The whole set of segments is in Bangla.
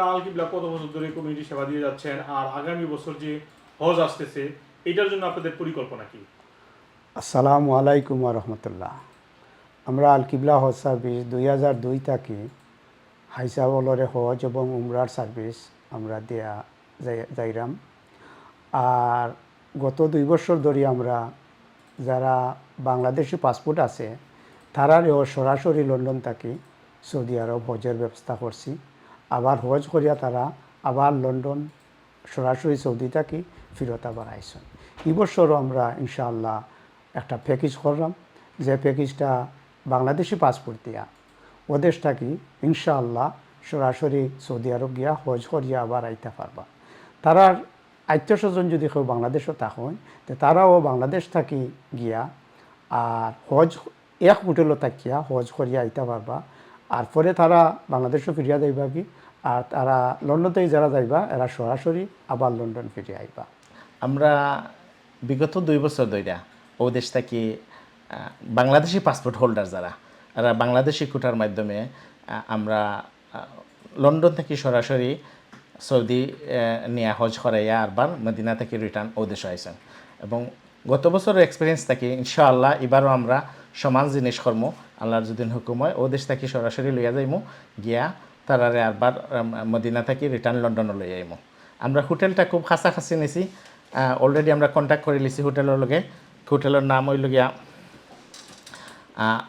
আল কিবলা কত বছর ধরে কমিউনিটি সেবা দিয়ে যাচ্ছেন আর আগামী বছর যে হজ আসতেছে, এটার জন্য আপনাদের পরিকল্পনা কি? আসসালামু আলাইকুম রহমতুল্লাহ। আমরা আল কিবলা হজ সার্ভিস দুই হাজার দুই থাকি হাইসাবলরে হজ এবং উমরার সার্ভিস আমরা দেয়া যাই- যাইরাম। আর গত দুই বছর ধরে আমরা যারা বাংলাদেশি পাসপোর্ট আছে, তারারেও সরাসরি লন্ডন থাকি সৌদি আরব হজের ব্যবস্থা করছি। আবার হজ করিয়া তারা আবার লন্ডন, সরাসরি সৌদি থাকি ফিরত আবার আইসন। এই বছরও আমরা ইনশাআল্লাহ একটা প্যাকেজ করলাম। যে প্যাকেজটা বাংলাদেশি পাসপোর্ট দিয়া ওদেশ থাকি ইনশাআল্লাহ সরাসরি সৌদি আরব গিয়া হজ করিয়া আবার আইতে পারবা। তারার আত্মীয় স্বজন যদি কেউ বাংলাদেশও থাকেন, তো তারাও বাংলাদেশ থাকি গিয়া আর হজ, এক হোটেলও থাকিয়া হজ করিয়া আইতে পারবা। আর পরে তারা বাংলাদেশও ফিরিয়া যাইবা কি? আর তারা লন্ডনতেই যারা যাইবা, এরা সরাসরি আবার লন্ডন ফিরে আইবা। আমরা বিগত দুই বছর ধইরা ও দেশ থেকে বাংলাদেশি পাসপোর্ট হোল্ডার যারা, এরা বাংলাদেশি কোটার মাধ্যমে আমরা লন্ডন থেকে সরাসরি সৌদি নিয়ে হজ করাইয়া আরবার মদিনা থেকে রিটার্ন ও দেশে আইসেন। এবং গত বছরের এক্সপিরিয়েন্স থেকে, ইনশাআল্লাহ এবারও আমরা সমান জিনিস কর্ম আল্লাহর যদি হুকুম হয়, ও দেশ থেকে সরাসরি লইয়া যাইমু, গিয়া তারারে আরবার মদিনা থেকে রিটার্ন লন্ডনে লই আইমু। আমরা হোটেলটা খুব কাছাকাছি নিছি। অলরেডি আমরা কন্ট্যাক্ট করে লিছি হোটেলের লগে। হোটেলের নাম হইল গিয়া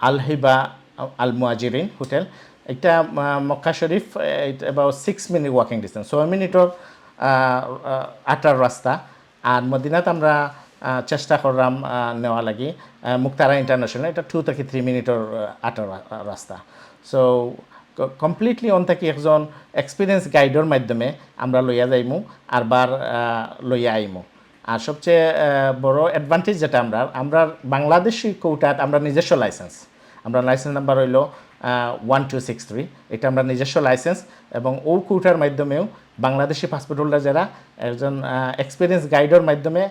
আলহিবা আল মুয়াজিরিন হোটেল। এটা Mecca Sharif about six minute walking distance ছয় মিনিটর আটার রাস্তা। আর মদিনাত আমরা চেষ্টা করলাম নেওয়া লাগি। মুক্তারা ইন্টারন্যাশনাল, এটা টু থেকে থ্রি মিনিটর আটার রাস্তা সো কমপ্লিটলি অন থাকি একজন এক্সপিরিয়েন্স গাইডর মাধ্যমে আমরা লইয়া যাইমু, আর বার লইয়া আইমু। আর সবচেয়ে বড় অ্যাডভান্টেজ যেটা আমরা আমরা বাংলাদেশি কৌটাত আমরা নিজস্ব লাইসেন্স আমরা লাইসেন্স নাম্বার হইল ওয়ান টু সিক্স থ্রি এটা আমরা নিজস্ব লাইসেন্স এবং ও কৌটার মাধ্যমেও বাংলাদেশি পাসপোর্ট হোল্ডার যারা একজন এক্সপিরিয়েন্স গাইডর মাধ্যমে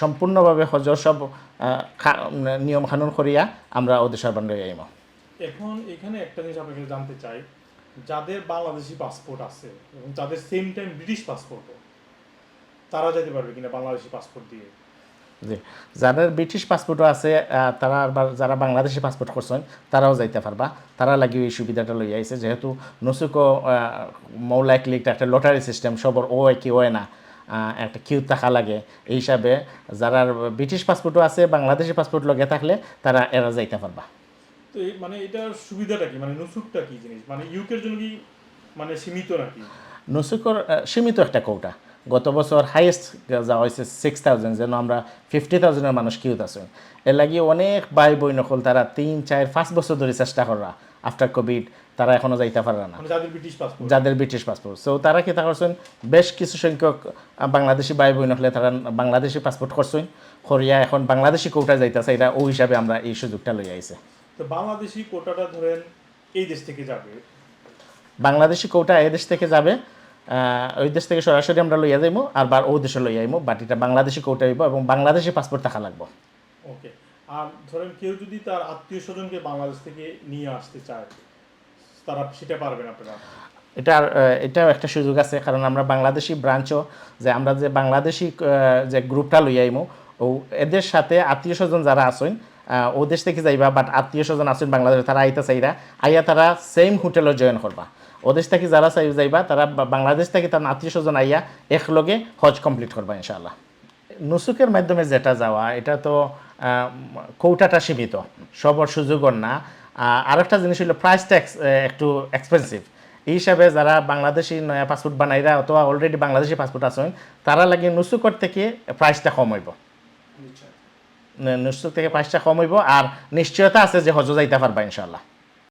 সম্পূর্ণভাবে হজর সব নিয়ম কানুন করিয়া আমরা ওদের সর্বান লইয়া আইমু এখন এখানে একটা জিনিস আপনাকে জানতে চাই, যাদের বাংলাদেশি পাসপোর্ট আছে এবং যাদের সেম টাইম ব্রিটিশ পাসপোর্টও তারা যেতে পারবে কিনা বাংলাদেশি পাসপোর্ট দিয়ে? জি। যাদের ব্রিটিশ পাসপোর্টও আছে তারা আবার যারা বাংলাদেশি পাসপোর্ট করছেন তারাও যাইতে পারবা। তারা লাগি এই সুবিধাটা লই আইছে যেহেতু নসুকো মৌলা ক্লিক একটা লটারি সিস্টেম সবর ও কি হয় না। একটা কিউ থাকা লাগে। এই হিসাবে যারা ব্রিটিশ পাসপোর্টও আছে বাংলাদেশি পাসপোর্ট লগে থাকলে তারা এরা যাইতে পারবা। তো এই মানে এটার সুবিধাটা কি? মানে নুসুকটা কি জিনিস? মানে ইউকের জন্য কি মানে সীমিত নাকি? নসুকর সীমিত একটা কৌটা গত বছর হাইয়েস্ট যা হয়েছে সিক্স থাউজেন্ড যেন আমরা ফিফটি থাউজেন্ডের মানুষ কিউত আছেন এর লাগি অনেক ভাই বই নকল তারা তিন চার পাঁচ বছর ধরে চেষ্টা করা আফটার কোভিড তারা এখনও যাইতে পারে না। মানে যাদের ব্রিটিশ পাসপোর্ট যাদের ব্রিটিশ পাসপোর্ট সো তারা কি তা করছেন? বেশ কিছু সংখ্যক বাংলাদেশি ভাই বই নকলে তারা বাংলাদেশি পাসপোর্ট করছেন। করিয়া এখন বাংলাদেশি কৌটা যাইতেছে এটা ও হিসাবে আমরা এই সুযোগটা লই আইছে। তো বাংলাদেশি কোটাটা ধরেন এই দেশ থেকে যাবে। বাংলাদেশি কৌটা এই দেশ থেকে যাবে। ওই দেশ থেকে সরাসরি আমরা লইয়া যাইমু আর বার ও দেশে লইয়া আইমু বাট এটা বাংলাদেশি কৌটা হইব এবং বাংলাদেশে পাসপোর্ট থাকা লাগবো। ওকে আর ধরেন কেউ যদি তার আত্মীয় স্বজনকে বাংলাদেশ থেকে নিয়ে আসতে চায় তারা সেটা পারবেন আপনারা? এটার আহ, এটাও একটা সুযোগ আছে কারণ আমরা বাংলাদেশি ব্রাঞ্চও যে আমরা যে বাংলাদেশি যে গ্রুপটা লই আইমু ও এদের সাথে আত্মীয় স্বজন যারা আছেন ও দেশ থেকে যাইবা বাট আত্মীয় স্বজন আছেন বাংলাদেশে, তারা আইতা চাইরা, আইয়া তারা সেম হোটেলে জয়েন করবা। ও দেশ থেকে যারা চাই যাইবা, তারা বাংলাদেশ থেকে তার আত্মীয় স্বজন আইয়া একলগে হজ কমপ্লিট করবা, ইনশাআল্লাহ। নুসুকের মাধ্যমে যেটা যাওয়া, এটা তো কৌটাটা সীমিত, সবর সুযোগর না। আরেকটা জিনিস হলো প্রাইস ট্যাক্স একটু এক্সপেন্সিভ এই হিসাবে যারা বাংলাদেশি নয়া পাসপোর্ট বানাইরা, অথবা অলরেডি বাংলাদেশি পাসপোর্ট আছেন, তারা লাগে নুসুকর থেকে প্রাইসটা কম হইব। নুসুক থেকে পাঁচটা কম হইব। আর নিশ্চয়তা আছে যে হজ যাইতে পারবা ইনশাল্লাহ